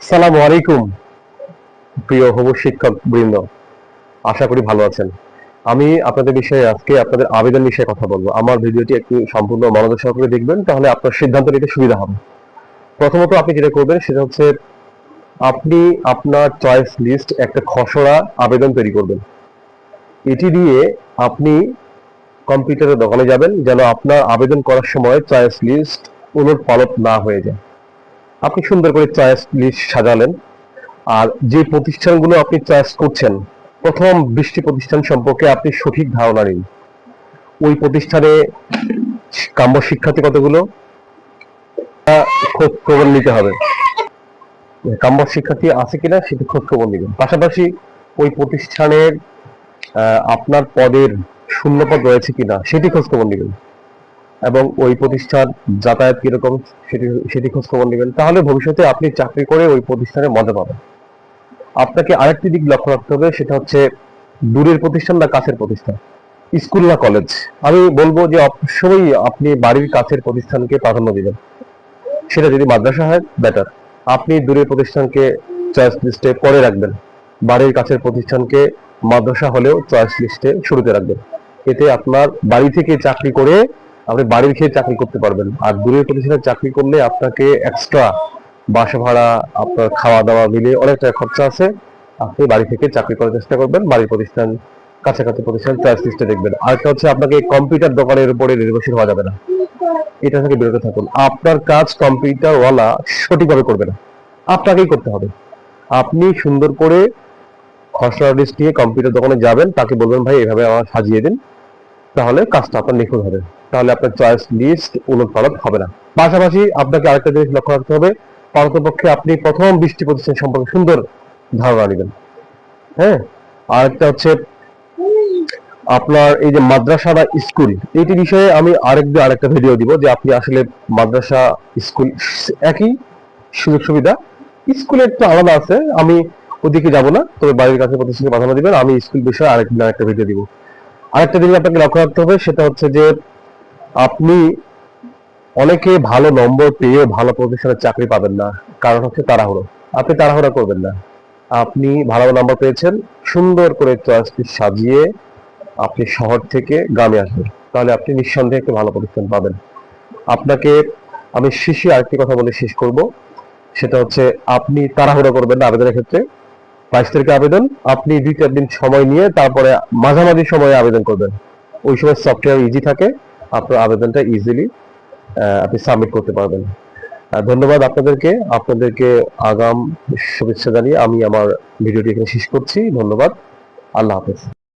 সালামু আলাইকুম, প্রিয় হবু শিক্ষক বৃন্দ। আশা করি ভালো আছেন। আমি আপনাদের বিষয়ে আজকে আপনাদের আবেদন বিষয়ে কথা বলব। আমার ভিডিওটি একটু সম্পূর্ণ মনোযোগ সহকারে দেখবেন, তাহলে আপনার সিদ্ধান্ত নিতে সুবিধা হবে। প্রথমত আপনি যেটা করবেন, সেটা হচ্ছে আপনি আপনার চয়েস লিস্ট একটা খসড়া আবেদন তৈরি করবেন। এটি দিয়ে আপনি কম্পিউটারের দোকানে যাবেন, যেন আপনার আবেদন করার সময় চয়েস লিস্ট উলট পালট না হয়ে যায়। আপনি সুন্দর করে চয়েস লিস্ট সাজালেন। আর যে প্রতিষ্ঠানগুলো আপনি চয়েস করছেন, প্রথম বৃষ্টি প্রতিষ্ঠান সম্পর্কে আপনি সঠিক ধারণা নিন। ওই প্রতিষ্ঠানে কাম্য শিক্ষার্থী কতগুলো? খোঁজ খবর নিতে হবে। কাম্য শিক্ষার্থী আছে কিনা সেটি খোঁজ খবর নিবেন। পাশাপাশি ওই প্রতিষ্ঠানের আপনার পদের শূন্যপদ রয়েছে কিনা সেটি খোঁজ খবর নিবেন। এবং ওই প্রতিষ্ঠান যাতায়াত কীরকম সেটি সেটি খোঁজ খবর নেবেন। তাহলে ভবিষ্যতে আপনি চাকরি করে ওই প্রতিষ্ঠানে মজা পাবেন। আপনাকে আরেকটি দিক লক্ষ্য রাখতে হবে, সেটা হচ্ছে দূরের প্রতিষ্ঠান না কাছের প্রতিষ্ঠান। স্কুল না কলেজ। আমি বলব যে অবশ্যই আপনি বাড়ির কাছের প্রতিষ্ঠানকে প্রাধান্য দিবেন। সেটা যদি মাদ্রাসা হয় বেটার আপনি দূরের প্রতিষ্ঠানকে চয়েস লিস্টে পরে রাখবেন। বাড়ির কাছের প্রতিষ্ঠানকে মাদ্রাসা হলেও চয়েস লিস্টে শুরুতে রাখবেন। এতে আপনার বাড়ি থেকে চাকরি করে আপনি বাড়ির খেয়ে চাকরি করতে পারবেন। আর দূরের প্রতিষ্ঠানে চাকরি করলে আপনাকে এক্সট্রা বাসা ভাড়া, আপনার খাওয়া দাওয়া মিলে অনেকটা খরচা আছে। আপনি বাড়ি থেকে চাকরি করার চেষ্টা করবেন, বাড়ির প্রতিষ্ঠান, কাছাকাছি প্রতিষ্ঠান চয়েস লিস্টে দেখবেন। আরেকটা হচ্ছে আপনাকে কম্পিউটার দোকানের উপরে নির্ভরশীল হওয়া যাবে না। এটা থেকে বিরত থাকুন। আপনার কাজ কম্পিউটার ওয়ালা সঠিকভাবে করবে না। আপনাকেই করতে হবে। আপনি সুন্দর করে খসড়া লিস্ট নিয়ে কম্পিউটার দোকানে যাবেন, তাকে বলবেন, ভাই, এভাবে আমার সাজিয়ে দিন। তাহলে কাজটা আপনার নিখুঁত হবে। তাহলে আপনার চয়েস লিস্ট উলট পালট হবে না। পাশাপাশি আপনাকে আরেকটা জিনিস লক্ষ্য রাখতে হবে পারতপক্ষে আপনি প্রথম বৃষ্টি প্রতিষ্ঠান সম্পর্কে সুন্দর ধারণা নেবেন। হ্যাঁ? আরেকটা হচ্ছে আপনার এই যে মাদ্রাসা বা স্কুল এইটি বিষয়ে আমি আরেকদিন আরেকটা ভিডিও দিব যে আপনি আসলে মাদ্রাসা, স্কুল একই সুযোগ সুবিধা। স্কুলের একটু আলাদা আছে, আমি ওদিকে যাব না, তবে বাড়ির কাছে প্রতিষ্ঠানে প্রাধান্য দিবেন, আমি স্কুল বিষয়ে আরেকদিন আরেকটা ভিডিও দিব। আরেকটা জিনিস আপনাকে লক্ষ্য রাখতে হবে, সেটা হচ্ছে যে আপনি অনেকে ভালো নম্বর পেয়ে ভালো প্রতিষ্ঠানে চাকরি পাবেন না। কারণ হচ্ছে তাড়াহুড়ো। আপনি তাড়াহুড়া করবেন না। আপনি ভালো নম্বর পেয়েছেন, সুন্দর করে চয়েস সাজিয়ে আপনি শহর থেকে গ্রামে আসবেন। তাহলে আপনি নিঃসন্দেহে একটা ভালো প্রতিষ্ঠান পাবেন। আপনাকে আমি শেষে আরেকটি কথা বলে শেষ করব। সেটা হচ্ছে আপনি তাড়াহুড়া করবেন না আবেদনের ক্ষেত্রে। বাইশ তারিখে আবেদন। আপনি দুই চার দিন সময় নিয়ে তারপরে মাঝামাঝি সময়ে আবেদন করবেন। ওই সময় সফটওয়্যার ইজি থাকে, আপনার আবেদনটা ইজিলি আপনি সাবমিট করতে পারবেন। ধন্যবাদ আপনাদেরকে আপনাদেরকে আগাম শুভেচ্ছা জানিয়ে আমি আমার ভিডিওটি এখানে শেষ করছি। ধন্যবাদ। আল্লাহ হাফেজ।